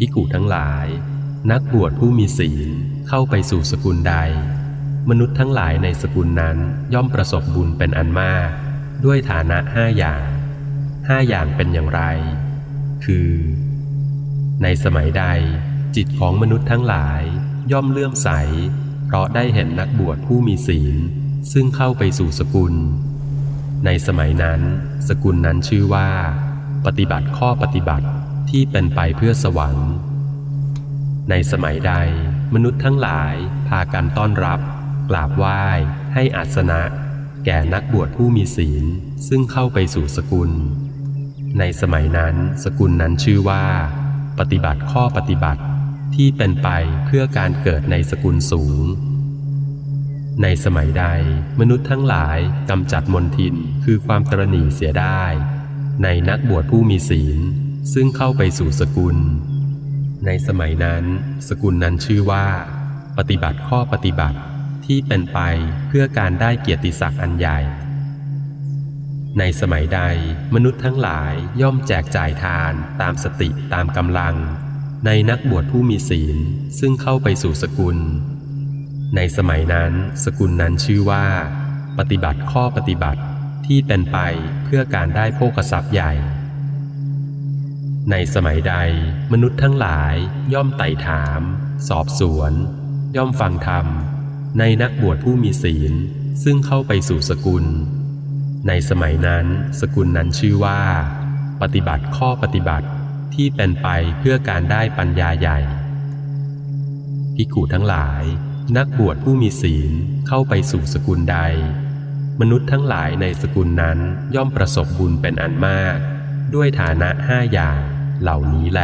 พิกุทั้งหลาย นักบวชผู้มีศีลเข้าไปสู่สกุลใด มนุษย์ทั้งหลายในสกุลนั้นย่อมประสบบุญเป็นอันมาก ด้วยฐานะห้าอย่างห้าอย่างเป็นอย่างไร คือ ในสมัยใดจิตของมนุษย์ทั้งหลายย่อมเลื่อมใส เพราะได้เห็นนักบวชผู้มีศีล ซึ่งเข้าไปสู่สกุล ในสมัยนั้น สกุลนั้นชื่อว่า ปฏิบัติข้อปฏิบัติ ที่เป็นไปเพื่อสวรรค์ ในสมัยใดมนุษย์ทั้งหลายพากันต้อนรับ กราบไหว้ให้อาสนะ แก่นักบวชผู้มีศีลซึ่งเข้าไปสู่สกุล ในสมัยนั้นสกุลนั้นชื่อว่า ปฏิบัติข้อปฏิบัติที่เป็นไปเพื่อการเกิดในสกุลสูง ในสมัยใดมนุษย์ทั้งหลายกำจัดมนทินคือความตรณีเสียได้ ในนักบวชผู้มีศีล ซึ่งเข้าไปสู่สกุล ในสมัยนั้น สกุลนั้นชื่อว่า ปฏิบัติข้อปฏิบัติที่เป็นไปเพื่อการได้เกียรติศักดิ์อันใหญ่ ในสมัยใดมนุษย์ทั้งหลายย่อมแจกจ่ายทานตามสติตามกำลัง ในนักบวชผู้มีศีลซึ่งเข้าไปสู่สกุล ในสมัยนั้นสกุลนั้นชื่อว่า ปฏิบัติข้อปฏิบัติที่เป็นไปเพื่อการได้โภคทรัพย์ใหญ่ ในสมัยใดมนุษย์ทั้งหลายย่อมไต่ถาม สอบสวน ย่อมฟังธรรม ในนักบวชผู้มีศีล ซึ่งเข้าไปสู่สกุล ในสมัยนั้นสกุลนั้นชื่อว่า ปฏิบัติข้อปฏิบัติที่เป็นไปเพื่อการได้ปัญญาใหญ่พิขูทั้งหลาย นักบวชผู้มีศีลเข้าไปสู่สกุลใด มนุษย์ทั้งหลายในสกุลนั้นย่อมประสบบุญเป็นอันมาก ด้วยฐานะห้าอย่าง เหล่านี้แล